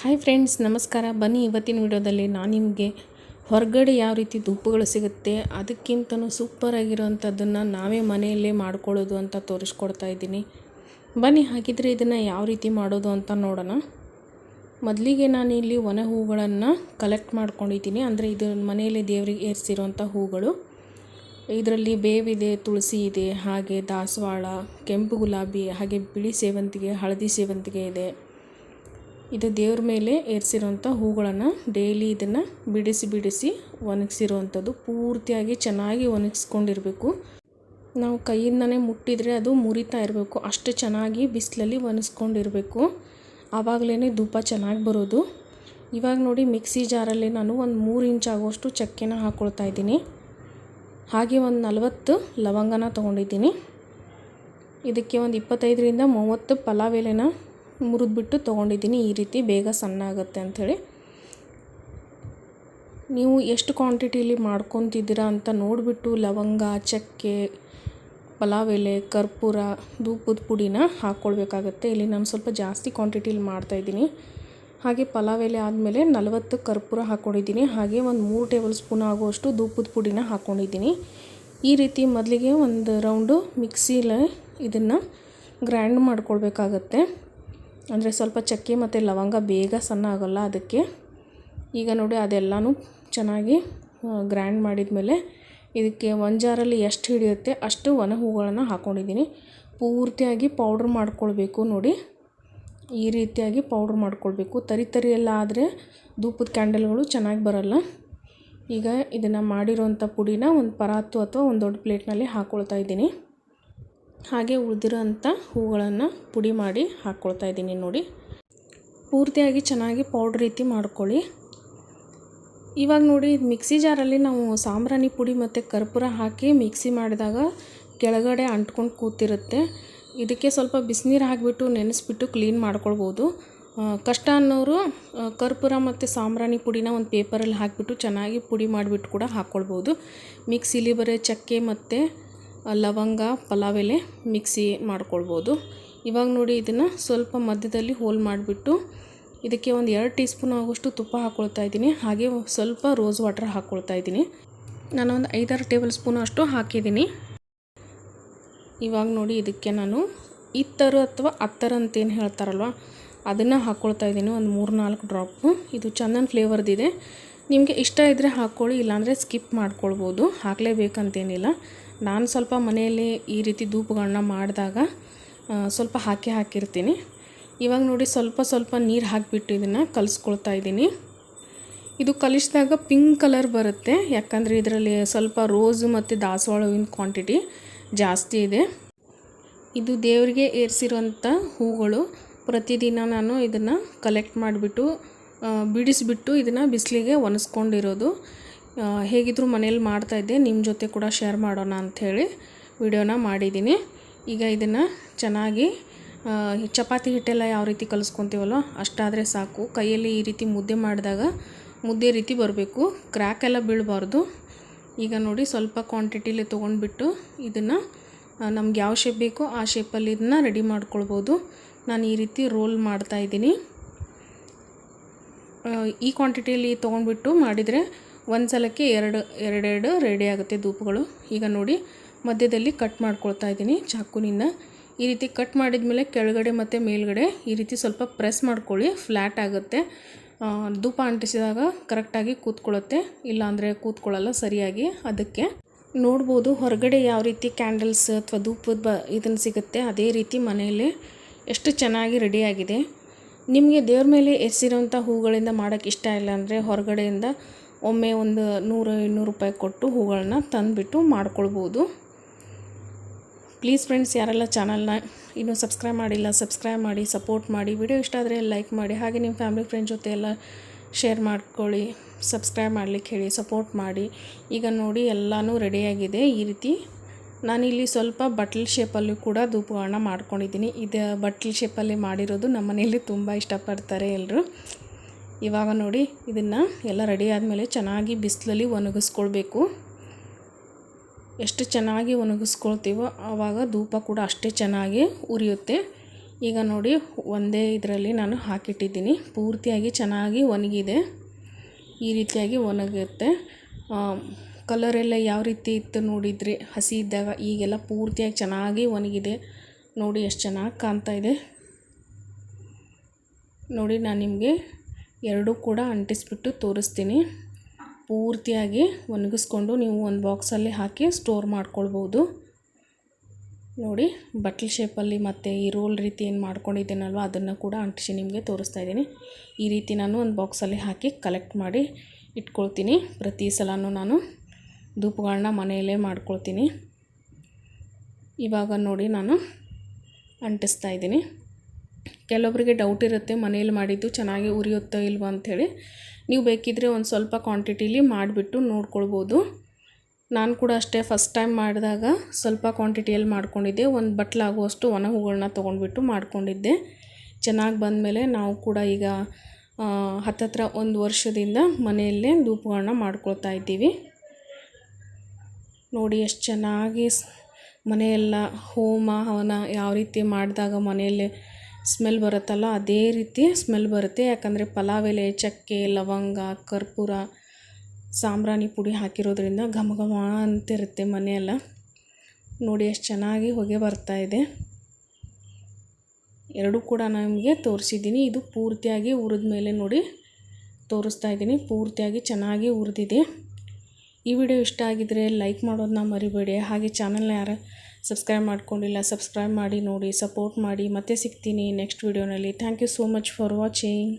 Hi friends ನಮಸ್ಕಾರ. ಬನ್ನಿ ಇವತ್ತಿನ ವಿಡಿಯೋದಲ್ಲಿ ನಾನು ನಿಮಗೆ ಹೊರಗಡೆ ಯಾವ ರೀತಿ ಧೂಪಗಳು ಸಿಗುತ್ತೆ, ಅದಕ್ಕಿಂತನೂ ಸೂಪರಾಗಿರೋವಂಥದ್ದನ್ನು ನಾವೇ ಮನೆಯಲ್ಲೇ ಮಾಡ್ಕೊಳ್ಳೋದು ಅಂತ ತೋರಿಸ್ಕೊಡ್ತಾ ಇದ್ದೀನಿ. ಬನ್ನಿ, ಹಾಗಿದ್ರೆ ಇದನ್ನು ಯಾವ ರೀತಿ ಮಾಡೋದು ಅಂತ ನೋಡೋಣ. ಮೊದಲಿಗೆ ನಾನು ಇಲ್ಲಿ ಒಣ ಹೂಗಳನ್ನು ಕಲೆಕ್ಟ್ ಮಾಡ್ಕೊಂಡಿದ್ದೀನಿ. ಅಂದರೆ ಇದು ಮನೆಯಲ್ಲಿ ದೇವರಿಗೆ ಏರಿಸಿರೋಂಥ ಹೂಗಳು. ಇದರಲ್ಲಿ ಬೇವಿದೆ, ತುಳಸಿ ಇದೆ, ಹಾಗೆ ದಾಸವಾಳ, ಕೆಂಪು ಗುಲಾಬಿ, ಹಾಗೆ ಬಿಳಿ ಸೇವಂತಿಗೆ, ಹಳದಿ ಸೇವಂತಿಗೆ ಇದೆ. ಇದು ದೇವ್ರ ಮೇಲೆ ಏರಿಸಿರೋಂಥ ಹೂಗಳನ್ನು ಡೈಲಿ ಇದನ್ನು ಬಿಡಿಸಿ ಬಿಡಿಸಿ ಒಣಗಿಸಿರುವಂಥದ್ದು. ಪೂರ್ತಿಯಾಗಿ ಚೆನ್ನಾಗಿ ಒಣಗಿಸ್ಕೊಂಡಿರಬೇಕು. ನಾವು ಕೈಯಿಂದನೇ ಮುಟ್ಟಿದರೆ ಅದು ಮುರಿತಾ ಇರಬೇಕು. ಅಷ್ಟು ಚೆನ್ನಾಗಿ ಬಿಸಿಲಲ್ಲಿ ಒಣಗಿಸ್ಕೊಂಡಿರಬೇಕು. ಆವಾಗಲೇ ಧೂಪ ಚೆನ್ನಾಗಿ ಬರೋದು. ಇವಾಗ ನೋಡಿ ಮಿಕ್ಸಿ ಜಾರಲ್ಲಿ ನಾನು ಒಂದು ಮೂರು ಇಂಚ್ ಆಗುವಷ್ಟು ಚಕ್ಕೆನ ಹಾಕ್ಕೊಳ್ತಾ ಇದ್ದೀನಿ. ಹಾಗೆ ಒಂದು ನಲವತ್ತು ಲವಂಗನ ತೊಗೊಂಡಿದ್ದೀನಿ. ಇದಕ್ಕೆ ಒಂದು ಇಪ್ಪತ್ತೈದರಿಂದ ಮೂವತ್ತು ಪಲಾವ್ ಎಲೆನ ಮುರಿದ್ಬಿಟ್ಟು ತೊಗೊಂಡಿದ್ದೀನಿ. ಈ ರೀತಿ ಬೇಗ ಸಣ್ಣ ಆಗುತ್ತೆ ಅಂಥೇಳಿ. ನೀವು ಎಷ್ಟು ಕ್ವಾಂಟಿಟೀಲಿ ಮಾಡ್ಕೊತಿದ್ದೀರಾ ಅಂತ ನೋಡಿಬಿಟ್ಟು ಲವಂಗ, ಚಕ್ಕೆ, ಪಲಾವ್ ಎಲೆ, ಕರ್ಪೂರ ಧೂಪದ ಪುಡಿನ ಹಾಕ್ಕೊಳ್ಬೇಕಾಗತ್ತೆ. ಇಲ್ಲಿ ನಾನು ಸ್ವಲ್ಪ ಜಾಸ್ತಿ ಕ್ವಾಂಟಿಟಿಲಿ ಮಾಡ್ತಾಯಿದ್ದೀನಿ ಹಾಗೆ ಪಲಾವ್ ಎಲೆ ಆದಮೇಲೆ ನಲವತ್ತು ಕರ್ಪೂರ ಹಾಕ್ಕೊಂಡಿದ್ದೀನಿ. ಹಾಗೆ ಒಂದು ಮೂರು ಟೇಬಲ್ ಸ್ಪೂನ್ ಆಗುವಷ್ಟು ಧೂಪದ ಪುಡಿನ ಹಾಕ್ಕೊಂಡಿದ್ದೀನಿ. ಈ ರೀತಿ ಮೊದಲಿಗೆ ಒಂದು ರೌಂಡು ಮಿಕ್ಸಿಲೇ ಇದನ್ನು ಗ್ರೈಂಡ್ ಮಾಡ್ಕೊಳ್ಬೇಕಾಗತ್ತೆ. ಅಂದರೆ ಸ್ವಲ್ಪ ಚಕ್ಕೆ ಮತ್ತು ಲವಂಗ ಬೇಗ ಸಣ್ಣ ಆಗೋಲ್ಲ ಅದಕ್ಕೆ. ಈಗ ನೋಡಿ ಅದೆಲ್ಲನೂ ಚೆನ್ನಾಗಿ ಗ್ರ್ಯಾಂಡ್ ಮಾಡಿದ ಮೇಲೆ ಇದಕ್ಕೆ ಒಂದು ಜಾರಲ್ಲಿ ಎಷ್ಟು ಹಿಡಿಯುತ್ತೆ ಅಷ್ಟು ಒಣ ಹೂಗಳನ್ನು ಹಾಕ್ಕೊಂಡಿದ್ದೀನಿ ಪೂರ್ತಿಯಾಗಿ ಪೌಡ್ರ್ ಮಾಡ್ಕೊಳ್ಬೇಕು ನೋಡಿ. ಈ ರೀತಿಯಾಗಿ ಪೌಡ್ರ್ ಮಾಡ್ಕೊಳ್ಬೇಕು. ತರಿ ತರಿ ಎಲ್ಲ ಆದರೆ ಧೂಪದ ಕ್ಯಾಂಡಲ್ಗಳು ಚೆನ್ನಾಗಿ ಬರೋಲ್ಲ. ಈಗ ಇದನ್ನು ಮಾಡಿರೋಂಥ ಪುಡಿನ ಒಂದು ಪರಾತು ಅಥವಾ ಒಂದು ದೊಡ್ಡ ಪ್ಲೇಟ್ನಲ್ಲಿ ಹಾಕ್ಕೊಳ್ತಾ ಇದ್ದೀನಿ. ಹಾಗೆ ಉಳಿದಿರೋಂಥ ಹೂಗಳನ್ನು ಪುಡಿ ಮಾಡಿ ಹಾಕ್ಕೊಳ್ತಾ ಇದ್ದೀನಿ ನೋಡಿ. ಪೂರ್ತಿಯಾಗಿ ಚೆನ್ನಾಗಿ ಪೌಡ್ರ್ ರೀತಿ ಮಾಡ್ಕೊಳ್ಳಿ. ಇವಾಗ ನೋಡಿ, ಮಿಕ್ಸಿ ಜಾರಲ್ಲಿ ನಾವು ಸಾಂಬ್ರಾಣಿ ಪುಡಿ ಮತ್ತು ಕರ್ಪೂರ ಹಾಕಿ ಮಿಕ್ಸಿ ಮಾಡಿದಾಗ ಕೆಳಗಡೆ ಅಂಟ್ಕೊಂಡು ಕೂತಿರುತ್ತೆ. ಇದಕ್ಕೆ ಸ್ವಲ್ಪ ಬಿಸಿನೀರು ಹಾಕಿಬಿಟ್ಟು ನೆನೆಸ್ಬಿಟ್ಟು ಕ್ಲೀನ್ ಮಾಡ್ಕೊಳ್ಬೋದು. ಕಷ್ಟ ಅನ್ನೋರು ಕರ್ಪೂರ ಮತ್ತು ಸಾಂಬ್ರಾಣಿ ಪುಡಿನ ಒಂದು ಪೇಪರಲ್ಲಿ ಹಾಕಿಬಿಟ್ಟು ಚೆನ್ನಾಗಿ ಪುಡಿ ಮಾಡಿಬಿಟ್ಟು ಕೂಡ ಹಾಕ್ಕೊಳ್ಬೋದು. ಮಿಕ್ಸಿಲಿ ಬರೀ ಚಕ್ಕೆ ಮತ್ತು ಲವಂಗ ಪಲಾವ್ ಎಲೆ ಮಿಕ್ಸಿ ಮಾಡ್ಕೊಳ್ಬೋದು. ಇವಾಗ ನೋಡಿ ಇದನ್ನು ಸ್ವಲ್ಪ ಮಧ್ಯದಲ್ಲಿ ಹೋಲ್ ಮಾಡಿಬಿಟ್ಟು ಇದಕ್ಕೆ ಒಂದು ಎರಡು ಟೀ ಸ್ಪೂನ್ ಆಗುವಷ್ಟು ತುಪ್ಪ ಹಾಕ್ಕೊಳ್ತಾ ಇದ್ದೀನಿ. ಹಾಗೆ ಸ್ವಲ್ಪ ರೋಸ್ ವಾಟರ್ ಹಾಕ್ಕೊಳ್ತಾ ಇದ್ದೀನಿ. ನಾನು ಒಂದು ಐದಾರು ಟೇಬಲ್ ಸ್ಪೂನ್ ಅಷ್ಟು ಹಾಕಿದ್ದೀನಿ. ಇವಾಗ ನೋಡಿ ಇದಕ್ಕೆ ನಾನು ಇತ್ತರು ಅಥವಾ ಅತ್ತರ ಅಂತೇನು ಹೇಳ್ತಾರಲ್ವ, ಅದನ್ನು ಹಾಕ್ಕೊಳ್ತಾ ಇದ್ದೀನಿ. ಒಂದು ಮೂರು ನಾಲ್ಕು ಡ್ರಾಪು ಇದು ಚಂದನ್ ಫ್ಲೇವರ್ದಿದೆ ನಿಮಗೆ ಇಷ್ಟ ಇದ್ದರೆ ಹಾಕ್ಕೊಳ್ಳಿ, ಇಲ್ಲಾಂದರೆ ಸ್ಕಿಪ್ ಮಾಡ್ಕೊಳ್ಬೋದು. ಹಾಕಲೇಬೇಕಂತೇನಿಲ್ಲ. ನಾನು ಸ್ವಲ್ಪ ಮನೆಯಲ್ಲಿ ಈ ರೀತಿ ಧೂಪಗಳನ್ನ ಮಾಡಿದಾಗ ಸ್ವಲ್ಪ ಹಾಕಿ ಹಾಕಿರ್ತೀನಿ. ಇವಾಗ ನೋಡಿ ಸ್ವಲ್ಪ ಸ್ವಲ್ಪ ನೀರು ಹಾಕಿಬಿಟ್ಟು ಇದನ್ನು ಕಲಿಸ್ಕೊಳ್ತಾ ಇದ್ದೀನಿ. ಇದು ಕಲಿಸಿದಾಗ ಪಿಂಕ್ ಕಲರ್ ಬರುತ್ತೆ. ಯಾಕಂದರೆ ಇದರಲ್ಲಿ ಸ್ವಲ್ಪ ರೋಸು ಮತ್ತು ದಾಸವಾಳ ಹೂವಿನ ಕ್ವಾಂಟಿಟಿ ಜಾಸ್ತಿ ಇದೆ. ಇದು ದೇವರಿಗೆ ಏರಿಸಿರುವಂಥ ಹೂಗಳು. ಪ್ರತಿದಿನ ನಾನು ಇದನ್ನು ಕಲೆಕ್ಟ್ ಮಾಡಿಬಿಟ್ಟು ಬಿಡಿಸಿಬಿಟ್ಟು ಇದನ್ನು ಬಿಸಿಲಿಗೆ ಒಣಸ್ಕೊಂಡಿರೋದು. ಹೇಗಿದ್ದರೂ ಮನೇಲಿ ಮಾಡ್ತಾಯಿದ್ದೆ ನಿಮ್ಮ ಜೊತೆ ಕೂಡ ಶೇರ್ ಮಾಡೋಣ ಅಂಥೇಳಿ ವಿಡಿಯೋನ ಮಾಡಿದ್ದೀನಿ. ಈಗ ಇದನ್ನು ಚೆನ್ನಾಗಿ ಚಪಾತಿ ಹಿಟ್ಟೆಲ್ಲ ಯಾವ ರೀತಿ ಕಲಿಸ್ಕೊತೀವಲ್ಲ ಅಷ್ಟಾದರೆ ಸಾಕು. ಕೈಯಲ್ಲಿ ಈ ರೀತಿ ಮುದ್ದೆ ಮಾಡಿದಾಗ ಮುದ್ದೆ ರೀತಿ ಬರಬೇಕು. ಕ್ರ್ಯಾಕ್ ಎಲ್ಲ ಬೀಳಬಾರ್ದು. ಈಗ ನೋಡಿ ಸ್ವಲ್ಪ ಕ್ವಾಂಟಿಟಿಲಿ ತೊಗೊಂಡ್ಬಿಟ್ಟು ಇದನ್ನು ನಮ್ಗೆ ಯಾವ ಶೇಪ್ ಬೇಕೋ ಆ ಶೇಪಲ್ಲಿ ಇದನ್ನ ರೆಡಿ ಮಾಡ್ಕೊಳ್ಬೋದು. ನಾನು ಈ ರೀತಿ ರೋಲ್ ಮಾಡ್ತಾಯಿದ್ದೀನಿ ಈ ಕ್ವಾಂಟಿಟಿಯಲ್ಲಿ ತೊಗೊಂಡ್ಬಿಟ್ಟು ಮಾಡಿದರೆ ಒಂದು ಸಲಕ್ಕೆ ಎರಡು, ಎರಡೆರಡು ರೆಡಿ ಆಗುತ್ತೆ ಧೂಪಗಳು ಈಗ ನೋಡಿ, ಮಧ್ಯದಲ್ಲಿ ಕಟ್ ಮಾಡ್ಕೊಳ್ತಾ ಇದ್ದೀನಿ ಚಾಕುನಿಂದ. ಈ ರೀತಿ ಕಟ್ ಮಾಡಿದ ಮೇಲೆ ಕೆಳಗಡೆ ಮತ್ತು ಮೇಲ್ಗಡೆ ಈ ರೀತಿ ಸ್ವಲ್ಪ ಪ್ರೆಸ್ ಮಾಡ್ಕೊಳ್ಳಿ ಫ್ಲ್ಯಾಟ್ ಆಗುತ್ತೆ. ಧೂಪ ಅಂಟಿಸಿದಾಗ ಕರೆಕ್ಟಾಗಿ ಕೂತ್ಕೊಳ್ಳುತ್ತೆ. ಇಲ್ಲಾಂದರೆ ಕೂತ್ಕೊಳ್ಳಲ್ಲ ಸರಿಯಾಗಿ ಅದಕ್ಕೆ. ನೋಡ್ಬೋದು ಹೊರಗಡೆ ಯಾವ ರೀತಿ ಕ್ಯಾಂಡಲ್ಸ್ ಅಥವಾ ಧೂಪದ ಬ ಸಿಗುತ್ತೆ. ಅದೇ ರೀತಿ ಮನೆಯಲ್ಲೇ ಎಷ್ಟು ಚೆನ್ನಾಗಿ ರೆಡಿಯಾಗಿದೆ ನಿಮಗೆ ದೇವ್ರ ಮೇಲೆ ಎಸಿರೋಂಥ ಹೂಗಳಿಂದ ಮಾಡೋಕ್ಕೆ ಇಷ್ಟ ಇಲ್ಲ ಅಂದರೆ ಹೊರಗಡೆಯಿಂದ ಒಮ್ಮೆ ಒಂದು ನೂರು, ಇನ್ನೂರು ರೂಪಾಯಿ ಕೊಟ್ಟು ಹೂಗಳನ್ನ ತಂದುಬಿಟ್ಟು ಮಾಡ್ಕೊಳ್ಬೋದು. ಪ್ಲೀಸ್ ಫ್ರೆಂಡ್ಸ್ ಯಾರೆಲ್ಲ ಚಾನಲ್ನ ಇನ್ನೂ ಸಬ್ಸ್ಕ್ರೈಬ್ ಮಾಡಿಲ್ಲ ಸಬ್ಸ್ಕ್ರೈಬ್ ಮಾಡಿ ಸಪೋರ್ಟ್ ಮಾಡಿ ವಿಡಿಯೋ ಇಷ್ಟ ಆದರೆ ಲೈಕ್ ಮಾಡಿ, ಹಾಗೆ ನಿಮ್ಮ ಫ್ಯಾಮಿಲಿ ಫ್ರೆಂಡ್ ಜೊತೆ ಎಲ್ಲ ಶೇರ್ ಮಾಡ್ಕೊಳ್ಳಿ ಸಬ್ಸ್ಕ್ರೈಬ್ ಮಾಡಲಿಕ್ಕೆ ಹೇಳಿ ಸಪೋರ್ಟ್ ಮಾಡಿ. ಈಗ ನೋಡಿ, ಎಲ್ಲನೂ ರೆಡಿಯಾಗಿದೆ ಈ ರೀತಿ. ನಾನಿಲ್ಲಿ ಸ್ವಲ್ಪ ಬಟ್ಲ್ ಶೇಪಲ್ಲಿ ಕೂಡ ಧೂಪಗಳನ್ನ ಮಾಡ್ಕೊಂಡಿದ್ದೀನಿ. ಇದು ಬಟ್ಲ್ ಶೇಪಲ್ಲಿ ಮಾಡಿರೋದು ನಮ್ಮ ಮನೆಯಲ್ಲಿ ತುಂಬ ಇಷ್ಟಪಡ್ತಾರೆ ಎಲ್ಲರೂ ಇವಾಗ ನೋಡಿ, ಇದನ್ನು ಎಲ್ಲ ರೆಡಿ ಆದಮೇಲೆ ಚೆನ್ನಾಗಿ ಬಿಸಿಲಲ್ಲಿ ಒಣಗಿಸ್ಕೊಳ್ಬೇಕು. ಎಷ್ಟು ಚೆನ್ನಾಗಿ ಒಣಗಿಸ್ಕೊಳ್ತೀವೋ ಆವಾಗ ಧೂಪ ಕೂಡ ಅಷ್ಟೇ ಚೆನ್ನಾಗಿ ಉರಿಯುತ್ತೆ. ಈಗ ನೋಡಿ, ಒಂದೇ ಇದರಲ್ಲಿ ನಾನು ಹಾಕಿಟ್ಟಿದ್ದೀನಿ. ಪೂರ್ತಿಯಾಗಿ ಚೆನ್ನಾಗಿ ಒಣಗಿದೆ. ಈ ರೀತಿಯಾಗಿ ಒಣಗುತ್ತೆ. ಕಲರೆಲ್ಲ ಯಾವ ರೀತಿ ಇತ್ತು ನೋಡಿದರೆ ಹಸಿ ಇದ್ದಾಗ ಈಗೆಲ್ಲ ಪೂರ್ತಿಯಾಗಿ ಚೆನ್ನಾಗಿ ಒಣಗಿದೆ. ನೋಡಿ ಎಷ್ಟು ಚೆನ್ನಾಗಿ ಕಾಣ್ತಾ ಇದೆ. ನೋಡಿ ನಾನು ನಿಮಗೆ ಎರಡೂ ಕೂಡ ಅಂಟಿಸ್ಬಿಟ್ಟು ತೋರಿಸ್ತೀನಿ. ಪೂರ್ತಿಯಾಗಿ ಒಣಗಿಸ್ಕೊಂಡು ನೀವು ಒಂದು ಬಾಕ್ಸಲ್ಲಿ ಹಾಕಿ ಸ್ಟೋರ್ ಮಾಡ್ಕೊಳ್ಬೋದು. ನೋಡಿ ಬಟ್ಲ್ ಶೇಪಲ್ಲಿ ಮತ್ತು ಈ ರೋಲ್ ರೀತಿ ಏನು ಮಾಡ್ಕೊಂಡಿದ್ದೀನಲ್ವ ಅದನ್ನು ಕೂಡ ಅಂಟಿಸಿ ನಿಮಗೆ ತೋರಿಸ್ತಾ ಇದ್ದೀನಿ. ಈ ರೀತಿ ನಾನು ಒಂದು ಬಾಕ್ಸಲ್ಲಿ ಹಾಕಿ ಕಲೆಕ್ಟ್ ಮಾಡಿ ಇಟ್ಕೊಳ್ತೀನಿ. ಪ್ರತಿ ಸಲನೂ ನಾನು ಧೂಪಗಳನ್ನ ಮನೆಯಲ್ಲೇ ಮಾಡ್ಕೊಳ್ತೀನಿ. ಇವಾಗ ನೋಡಿ ನಾನು ಅಂಟಿಸ್ತಾ ಇದ್ದೀನಿ. ಕೆಲವೊಬ್ಬರಿಗೆ ಡೌಟ್ ಇರುತ್ತೆ ಮನೆಯಲ್ಲಿ ಮಾಡಿದ್ದು ಚೆನ್ನಾಗಿ ಉರಿಯುತ್ತೋ ಇಲ್ವೋ ಅಂಥೇಳಿ. ನೀವು ಬೇಕಿದ್ದರೆ ಒಂದು ಸ್ವಲ್ಪ ಕ್ವಾಂಟಿಟೀಲಿ ಮಾಡಿಬಿಟ್ಟು ನೋಡ್ಕೊಳ್ಬೋದು. ನಾನು ಕೂಡ ಅಷ್ಟೇ ಫಸ್ಟ್ ಟೈಮ್ ಮಾಡಿದಾಗ ಸ್ವಲ್ಪ ಕ್ವಾಂಟಿಟಿಯಲ್ಲಿ ಮಾಡ್ಕೊಂಡಿದ್ದೆ. ಒಂದು ಬಟ್ಲಾಗುವಷ್ಟು ಒಣ ಹೂಗಳನ್ನ ತೊಗೊಂಡ್ಬಿಟ್ಟು ಮಾಡ್ಕೊಂಡಿದ್ದೆ. ಚೆನ್ನಾಗಿ ಬಂದಮೇಲೆ ನಾವು ಕೂಡ ಈಗ ಹತ್ತತ್ರ ಒಂದು ವರ್ಷದಿಂದ ಮನೆಯಲ್ಲೇ ಧೂಪಗಳನ್ನ ಮಾಡ್ಕೊಳ್ತಾ ಇದ್ದೀವಿ. ನೋಡಿ ಎಷ್ಟು ಚೆನ್ನಾಗಿ ಮನೆಯೆಲ್ಲ ಹೋಮ, ಹವನ ಯಾವ ರೀತಿ ಮಾಡಿದಾಗ ಮನೆಯಲ್ಲೇ ಸ್ಮೆಲ್ ಬರುತ್ತಲ್ಲ ಅದೇ ರೀತಿ ಸ್ಮೆಲ್ ಬರುತ್ತೆ. ಯಾಕಂದರೆ ಪಲಾವ್ ಎಲೆ, ಚಕ್ಕೆ, ಲವಂಗ, ಕರ್ಪೂರ, ಸಾಂಬ್ರಾಣಿ ಪುಡಿ ಹಾಕಿರೋದ್ರಿಂದ ಘಮ ಘಮ ಅಂತಿರುತ್ತೆ ಮನೆಯೆಲ್ಲ. ನೋಡಿ ಎಷ್ಟು ಚೆನ್ನಾಗಿ ಹೊಗೆ ಬರ್ತಾ ಇದೆ. ಎರಡೂ ಕೂಡ ನಮಗೆ ತೋರಿಸಿದ್ದೀನಿ. ಇದು ಪೂರ್ತಿಯಾಗಿ ಉರಿದ ಮೇಲೆ ನೋಡಿ ತೋರಿಸ್ತಾ ಇದ್ದೀನಿ. ಪೂರ್ತಿಯಾಗಿ ಚೆನ್ನಾಗಿ ಹುರಿದಿದೆ. ಈ ವಿಡಿಯೋ ಇಷ್ಟ ಆಗಿದರೆ ಲೈಕ್ ಮಾಡೋದನ್ನ ಮರಿಬೇಡಿ. ಹಾಗೆ ಚಾನಲ್ನ ಯಾರು ಸಬ್ಸ್ಕ್ರೈಬ್ ಮಾಡ್ಕೊಂಡಿಲ್ಲ, ಸಬ್ಸ್ಕ್ರೈಬ್ ಮಾಡಿ ನೋಡಿ, ಸಪೋರ್ಟ್ ಮಾಡಿ. ಮತ್ತೆ ಸಿಗ್ತೀನಿ ನೆಕ್ಸ್ಟ್ ವಿಡಿಯೋನಲ್ಲಿ. Thank you so much for watching.